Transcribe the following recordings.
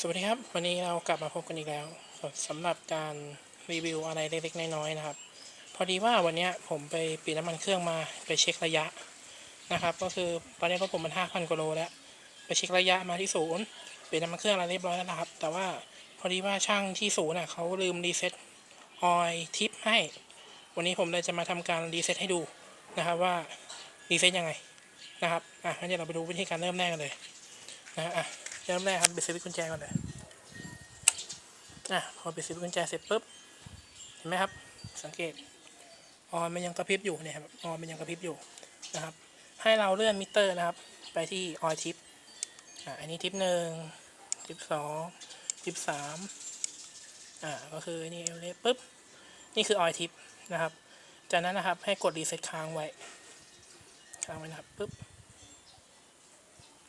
สวัสดีครับ วันนี้เรากลับมาพบกันอีกแล้วสำหรับการรีวิวอะไรเล็กๆน้อยๆนะครับ พอดีว่าวันนี้ผมไปเปลี่ยนน้ำมันเครื่องมาไปเช็คระยะนะครับ ก็คือตอนนี้รถผมมันห้าพันกว่าโลแล้วไปเช็คระยะมาที่ศูนย์เปลี่ยนน้ำมันเครื่องอะไรเรียบร้อยแล้วนะครับ แต่ว่าพอดีว่าช่างที่ศูนย์น่ะเขาลืมรีเซ็ตออยทิปให้ วันนี้ผมเลยจะมาทำการรีเซ็ตให้ดูนะครับว่ารีเซ็ตยังไงนะครับอะงั้นเดี๋ยวเราไปดูวิธีการเริ่มแรกกันเลยนะอะ เริ่มแรกครับปิดสวิตช์กุญแจก่อนเลยอะพอปิดสวิตช์กุญแจเสร็จปุ๊บเห็นไหมครับ สังเกตออนมันยังกระพริบอยู่เนี่ยครับออนมันยังกระพริบอยู่นะครับ ให้เราเลื่อนมิเตอร์นะครับ ไปที่ออยทิปอะอันนี้ทิปหนึ่งทิปสองทิปสามอ่าก็คือนี่เอลเลปุ๊บนี่คือออยทิปนะครับ จากนั้นนะครับให้กดรีเซ็ตค้างไว้ค้างไว้นะครับปุ๊บ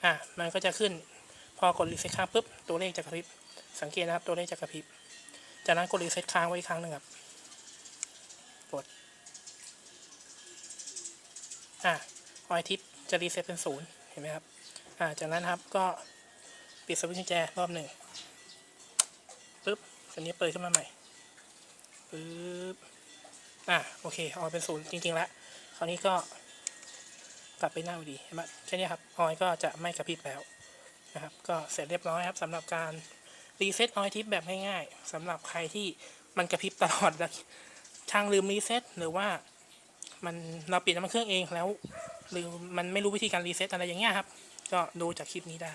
อะมันก็จะขึ้น พอกดรีเซ็ตค้างปุ๊บตัวเลขจะกระพริบ สังเกตนะครับตัวเลขจะกระพริบ จากนั้นกดรีเซ็ตค้างไว้อีกครั้งหนึ่งครับ กด อะออยทิปจะรีเซ็ตเป็นศูนย์เห็นไหมครับ อ่า จากนั้นครับก็ปิดสวิตช์กุญแจรอบหนึ่งปุ๊บอันนี้เปิดขึ้นมาใหม่ปุ๊บ อะโอเคออยเป็นศูนย์จริงๆ แล้ว คราวนี้ก็กลับไปหน้าดีเห็นไหมแค่นี้ครับ ออยก็จะไม่กระพริบแล้ว นะครับก็เสร็จเรียบร้อยครับสำหรับการรีเซ็ตออยทิปแบบง่ายๆสำหรับใครที่มันกระพริบตลอดแล้วช่างลืมรีเซ็ตหรือว่ามันเราปิดน้ำมันเครื่องเองแล้วหรือมันไม่รู้วิธีการรีเซ็ตอะไรอย่างเงี้ยครับ ก็ดูจากคลิปนี้ได้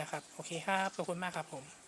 นะครับ โอเคครับ ขอบคุณมากครับผม